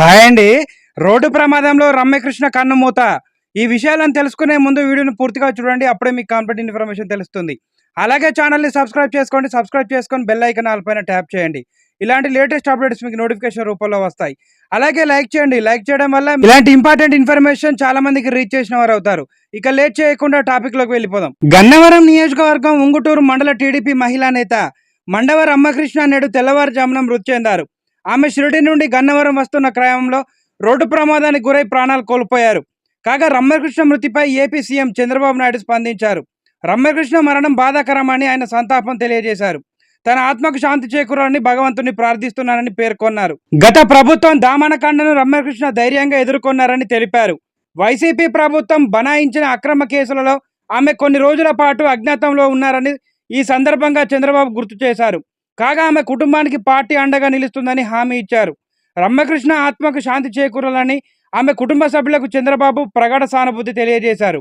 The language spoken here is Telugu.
హాయ్ అండి. రోడ్డు ప్రమాదంలో రమ్యకృష్ణ కన్నుమూత ఈ విషయాలను తెలుసుకునే ముందు వీడియోని పూర్తిగా చూడండి అప్పుడే మీకు కాన్ఫిడెంట్ ఇన్ఫర్మేషన్ తెలుస్తుంది. అలాగే ఛానల్ని సబ్స్క్రైబ్ చేసుకోండి సబ్స్క్రైబ్ చేసుకొని బెల్ ఐకన్ ఆల్పైన ట్యాప్ చేయండి. ఇలాంటి లేటెస్ట్ అప్డేట్స్ మీకు నోటిఫికేషన్ రూపంలో వస్తాయి. అలాగే లైక్ చేయండి. లైక్ చేయడం వల్ల ఇలాంటి ఇంపార్టెంట్ ఇన్ఫర్మేషన్ చాలా మందికి రీచ్ చేసిన వారు అవుతారు. ఇక లేట్ చేయకుండా టాపిక్లోకి వెళ్ళిపోదాం. గన్నవరం నియోజకవర్గం ఉంగుటూరు మండల టీడీపీ మహిళా నేత మండవ రమ్మకృష్ణ నేడు తెల్లవారుజామున మృతి చెందారు. ఆమె షిరిడి నుండి గన్నవరం వస్తున్న క్రమంలో రోడ్డు ప్రమాదానికి గురై ప్రాణాలు కోల్పోయారు. కాగా రమ్యకృష్ణ మృతిపై ఏపీ సీఎం చంద్రబాబు నాయుడు స్పందించారు. రమ్యకృష్ణ మరణం బాధాకరమని ఆయన సంతాపం తెలియజేశారు. తన ఆత్మకు శాంతి చేకూరాలని భగవంతుని ప్రార్థిస్తున్నానని పేర్కొన్నారు. గత ప్రభుత్వం దామనకాండను రమ్యకృష్ణ ధైర్యంగా ఎదుర్కొన్నారని తెలిపారు. వైసీపీ ప్రభుత్వం బనాయించిన అక్రమ కేసులలో ఆమె కొన్ని రోజుల పాటు అజ్ఞాతంలో ఉన్నారని ఈ సందర్భంగా చంద్రబాబు గుర్తు చేశారు. కాగా ఆమె కుటుంబానికి పార్టీ అండగా నిలుస్తుందని హామీ ఇచ్చారు. రమ్యకృష్ణ ఆత్మకు శాంతి చేకూరాలని ఆమె కుటుంబ సభ్యులకు చంద్రబాబు ప్రగాఢ సానుభూతి తెలియజేశారు.